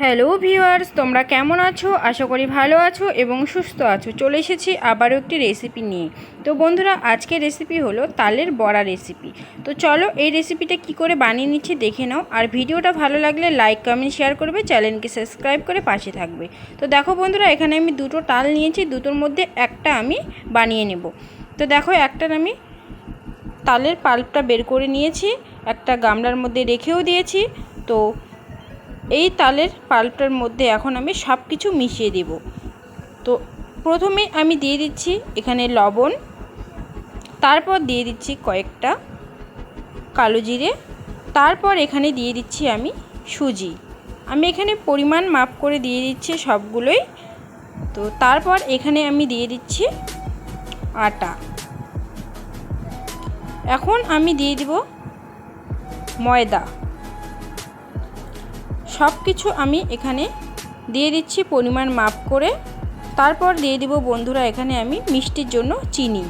Hello viewers, তোমরা কেমন আছো? আশা করি ভালো আছো এবং সুস্থ আছো। চলে এসেছি আবারও একটি রেসিপি নিয়ে। তো বন্ধুরা, আজকের রেসিপি হলো তালের বড়া রেসিপি তো চলো এই রেসিপিটা কি করে বানিয়ে নিচ্ছি দেখে নাও। আর ভিডিওটা ভালো লাগলে লাইক কমেন্ট শেয়ার করবে, চ্যানেলকে সাবস্ক্রাইব করে পাশে থাকবে। তো দেখো বন্ধুরা, এখানে আমি দুটো তাল নিয়েছি, দুটোর মধ্যে একটা আমি বানিয়ে নেব। তো দেখো একটার আমি তালের পাল্পটা বের করে নিয়েছি, একটা গামলার মধ্যে রেখেও দিয়েছি। তো এই তালের পাল্পটার মধ্যে এখন আমি সব কিছু মিশিয়ে দেব। তো প্রথমে আমি দিয়ে দিচ্ছি এখানে লবণ, তারপর দিয়ে দিচ্ছি কয়েকটা কালো জিরে, তারপর এখানে দিয়ে দিচ্ছি আমি সুজি। আমি এখানে পরিমাণ মাপ করে দিয়ে দিচ্ছি সবগুলোই। তো তারপর এখানে আমি দিয়ে দিচ্ছি আটা। এখন আমি দিয়ে দিব ময়দা। সব কিছু আমি এখানে দিয়ে দিচ্ছি পরিমাণ মাপ করে। তারপর দিয়ে দিব বন্ধুরা এখানে আমি মিষ্টির জন্য চিনি।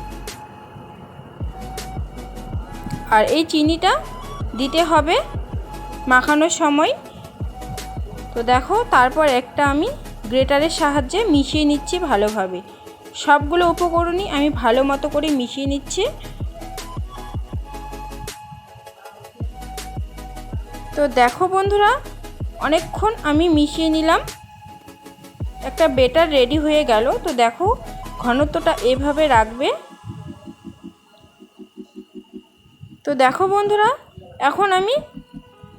আর এই চিনিটা দিতে হবে মাখানোর সময়। তো দেখো, তারপর একটা আমি গ্রেটারের সাহায্যে মিশিয়ে নিচ্ছি ভালোভাবে। সবগুলো উপকরণই আমি ভালো মতো করে মিশিয়ে নিচ্ছি। তো দেখো বন্ধুরা অনেকক্ষণ আমি মিশিয়ে নিলাম। একটা বেটার রেডি হয়ে গেল। তো দেখো, ঘনত্বটা এভাবে রাখবে। তো দেখো বন্ধুরা, এখন আমি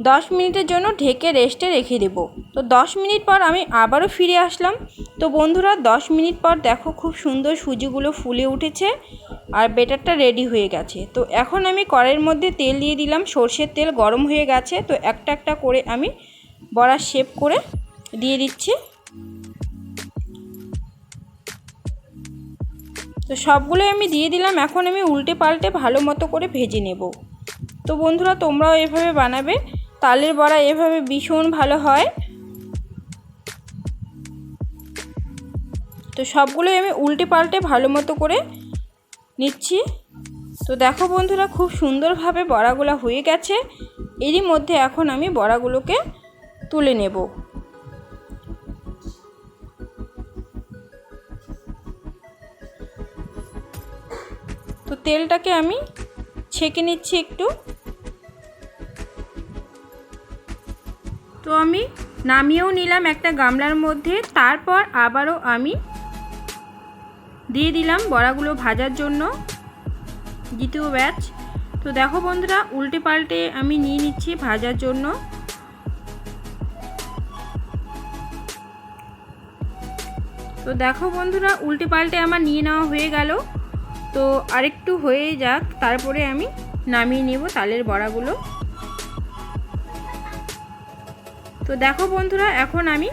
দশ মিনিটের জন্য ঢেকে রেস্টে রেখে দেব। তো দশ মিনিট পর আমি আবারও ফিরে আসলাম। তো বন্ধুরা, দশ মিনিট পর দেখো খুব সুন্দর সুজিগুলো ফুলে উঠেছে আর বেটারটা রেডি হয়ে গেছে। তো এখন আমি কড়াইয়ের মধ্যে তেল দিয়ে দিলাম। সর্ষের তেল গরম হয়ে গেছে। তো একটা একটা করে আমি বড়ার শেপ করে দিয়ে দিচ্ছি। তো সবগুলোই আমি দিয়ে দিলাম। এখন আমি উল্টে পাল্টে ভালো মতো করে ভেজে নেব। তো বন্ধুরা, তোমরাও এভাবে বানাবে। তালের বড়া এভাবে ভীষণ ভালো হয়। তো সবগুলোই আমি উল্টে পাল্টে ভালো মতো করে নিচ্ছি। তো দেখো বন্ধুরা, খুব সুন্দরভাবে বড়াগুলো হয়ে গেছে। এরই মধ্যে এখন আমি বড়াগুলোকে তুলে নেব। তো তেলটাকে আমি ছেঁকে নিচ্ছি একটু। তো আমি নামিয়েও নিলাম একটা গামলার মধ্যে, তারপর আবারও আমি দিয়ে দিলাম বড়াগুলো ভাজার জন্য। দ্বিতীয় ব্যাচ। তো দেখো বন্ধুরা, উল্টে পাল্টে আমি নিয়ে নিচ্ছি ভাজার জন্য। তো দেখো বন্ধুরা, উল্টে পাল্টে আমার নিয়ে নেওয়া হয়ে গেল। তো আরেকটু হয়ে যাক, তারপরে আমি নামিয়ে নেব তালের বড়াগুলো। তো দেখো বন্ধুরা, এখন আমি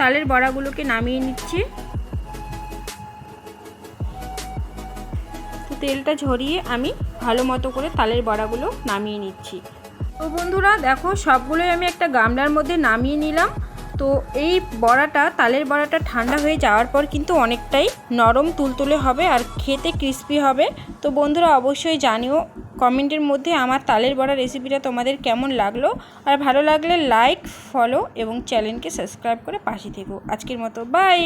তালের বড়াগুলোকে নামিয়ে নিচ্ছি। তেলটা ঝরিয়ে আমি ভালো মতো করে তালের বড়াগুলো নামিয়ে নিচ্ছি। তো বন্ধুরা, দেখো সবগুলোই আমি একটা গামলার মধ্যে নামিয়ে নিলাম। তো এই বড়াটা, তালের বড়াটা ঠান্ডা হয়ে যাওয়ার পর কিন্তু অনেকটাই নরম তুলতুলে হবে আর খেতে ক্রিস্পি হবে। তো বন্ধুরা, অবশ্যই জানিও কমেন্টের মধ্যে আমার তালের বড়া রেসিপিটা তোমাদের কেমন লাগল। আর ভালো লাগলে লাইক ফলো এবং চ্যানেলকে সাবস্ক্রাইব করে পাশে থেকো। আজকের মতো বাই